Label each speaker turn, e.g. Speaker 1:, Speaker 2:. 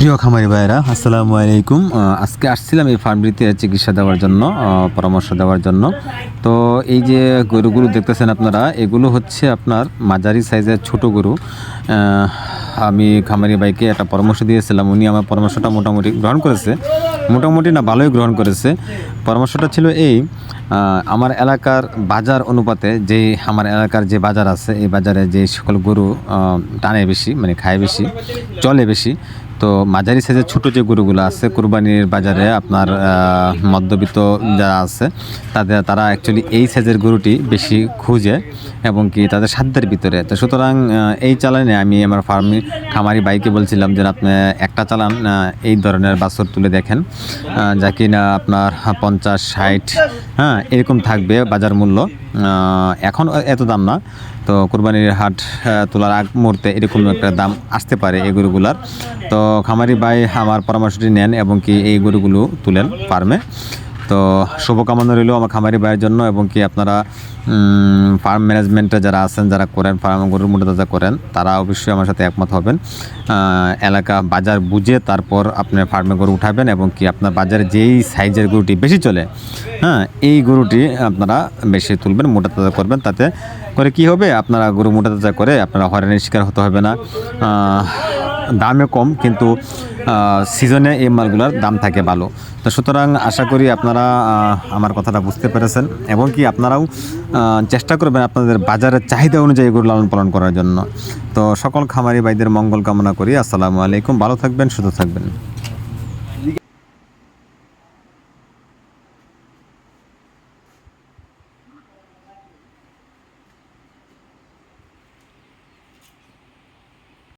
Speaker 1: প্রিয় খামারি ভাইরা আসসালামু আলাইকুম। আজকে আসছিলাম এই ফার্মটিতে চিকিৎসা দেওয়ার জন্য পরামর্শ দেওয়ার জন্য। তো এই যে গরুগুলো দেখতেছেন আপনারা, এগুলো হচ্ছে আপনার মাঝারি সাইজের ছোট গরু। আমি খামারি ভাইকে একটা পরামর্শ দিয়েছিলাম, উনি আমার পরামর্শটা মোটামুটি গ্রহণ করেছে। মোটামুটি না, ভালোই গ্রহণ করেছে। পরামর্শটা ছিল এই আমার এলাকার বাজার অনুপাতে যে, আমার এলাকার যে বাজার আছে, এই বাজারে যে সকল গরু টানে বেশি মানে খায় বেশি, চলে বেশি তো মাঝারি সাইজের ছোট যে গরুগুলো আছে, কোরবানির বাজারে আপনার মধ্যবিত্ত যারা আছে, তাদের, তারা অ্যাকচুয়ালি এই সাইজের গরুটি বেশি খুঁজে এবং কি তাদের সাধ্যের ভিতরে। তো সুতরাং এই চালানে আমি আমার ফার্মি খামারি বাইকে বলছিলাম যে আপনি একটা চালান এই ধরনের বাছর তুলে দেখেন যা কিনা আপনার পঞ্চাশ, ষাট হ্যাঁ এরকম থাকবে বাজার মূল্য। এখন এত দাম না। তো কোরবানির হাট তোলার আগ মুহূর্তে এরকম একটা দাম আসতে পারে এই গরুগুলার। তো খামারি ভাই আমার পরামর্শটি নেন এবং কি এই গরুগুলো তুলেন ফার্মে। তো শুভকামনা রইল আমার খামারি ভাইয়ের জন্য এবং কি আপনারা ফার্ম ম্যানেজমেন্টে যারা আছেন, যারা করেন, ফার্ম গরুর মোটাতাজা করেন, তারা অবশ্যই আমার সাথে একমত হবেন। এলাকা বাজার বুঝে তারপর আপনার ফার্মে গরু উঠাবেন এবং কি আপনার বাজারে যেই সাইজের গরুটি বেশি চলে হ্যাঁ এই গরুটি আপনারা বেশি তুলবেন মোটা তাজা করবেন। তাতে করে কি হবে? আপনারা গরু মোটা তাজা করে আপনারা হয়রানির শিকার হতে হবে না। দামে কম, কিন্তু সিজনে এই মালগুলোর দাম থাকে ভালো। তো সুতরাং আশা করি আপনারা আমার কথাটা বুঝতে পেরেছেন এবং কি আপনারাও চেষ্টা করবেন আপনাদের বাজারের চাহিদা অনুযায়ী এগুলো লালন পালন করার জন্য। তো সকল খামারি বাইদের মঙ্গল কামনা করি। আসসালামু আলাইকুম। ভালো থাকবেন, সুস্থ থাকবেন।